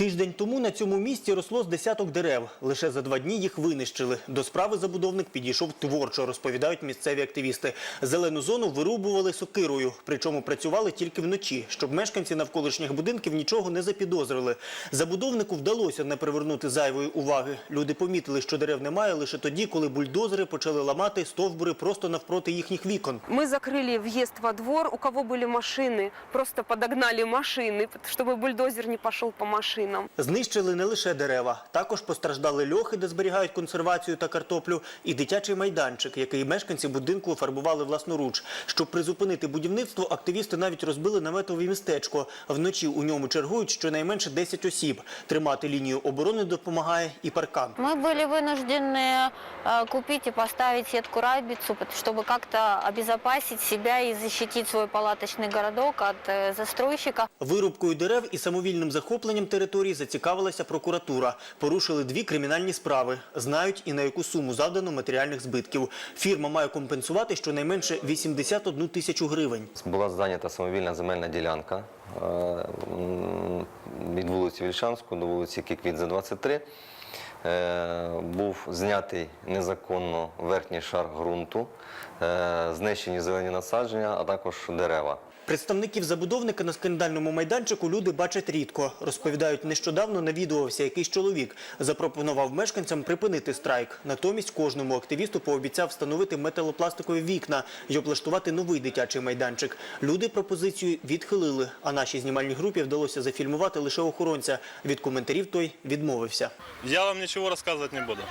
Тиждень тому на цьому місці росло з десяток дерев. Лише за два дні їх винищили. До справи забудовник підійшов творчо, розповідають місцеві активісти. Зелену зону вирубували сокирою, причому працювали тільки вночі, щоб мешканці навколишніх будинків нічого не запідозрили. Забудовнику вдалося не привернути зайвої уваги. Люди помітили, що дерев немає лише тоді, коли бульдозери почали ламати стовбури просто навпроти їхніх вікон. Мы закрыли въезд во двор, у кого были машины, просто подогнали машины, чтобы бульдозер не пошел по машинам. Знищили не лише дерева, також постраждали льохи, де зберігають консервацію та картоплю, і дитячий майданчик, який мешканці будинку фарбували власноруч. Щоб призупинити будівництво, активісти навіть розбили наметове містечко. Вночі у ньому чергують щонайменше 10 осіб. Тримати лінію оборони допомагає і паркан. Мы были вынуждены э, купить и поставить сетку рабицу, пот- чтобы как-то обезопасить себя и защитить свой палаточный городок от э, застройщика. Вирубкою дерев і самовільним захопленням території зацікавилася прокуратура. Порушили дві кримінальні справи. Знають і на яку суму завдано матеріальних збитків. Фірма має компенсувати щонайменше 81 тисячу гривень. Була зайнята самовільна земельна ділянка е, від вулиці Вільшанську до вулиці Кіквіт за 23. Е, Був знятий незаконно верхній шар ґрунту, е, знищені зелені насадження, а також дерева. Представників забудовника на скандальному майданчику люди бачать рідко. Розповідають, нещодавно навідувався якийсь чоловік. Запропонував мешканцям припинити страйк. Натомість кожному активісту пообіцяв встановити металопластикові вікна і облаштувати новий дитячий майданчик. Люди пропозицію відхилили, а нашій знімальній групі вдалося зафільмувати лише охоронця. Від коментарів той відмовився. Я вам ничего рассказывать не буду.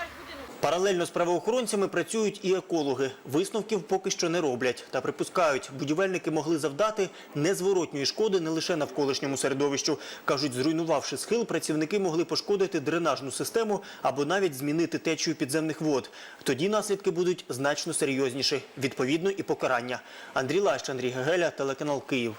Паралельно з правоохоронцями працюють і екологи. Висновків поки що не роблять. Та припускають, будівельники могли завдати незворотньої шкоди не лише навколишньому середовищу. Кажуть, зруйнувавши схил, працівники могли пошкодити дренажну систему або навіть змінити течію підземних вод. Тоді наслідки будуть значно серйозніші. Відповідно і покарання. Андрій Лащ, Андрій Гегеля, телеканал Київ.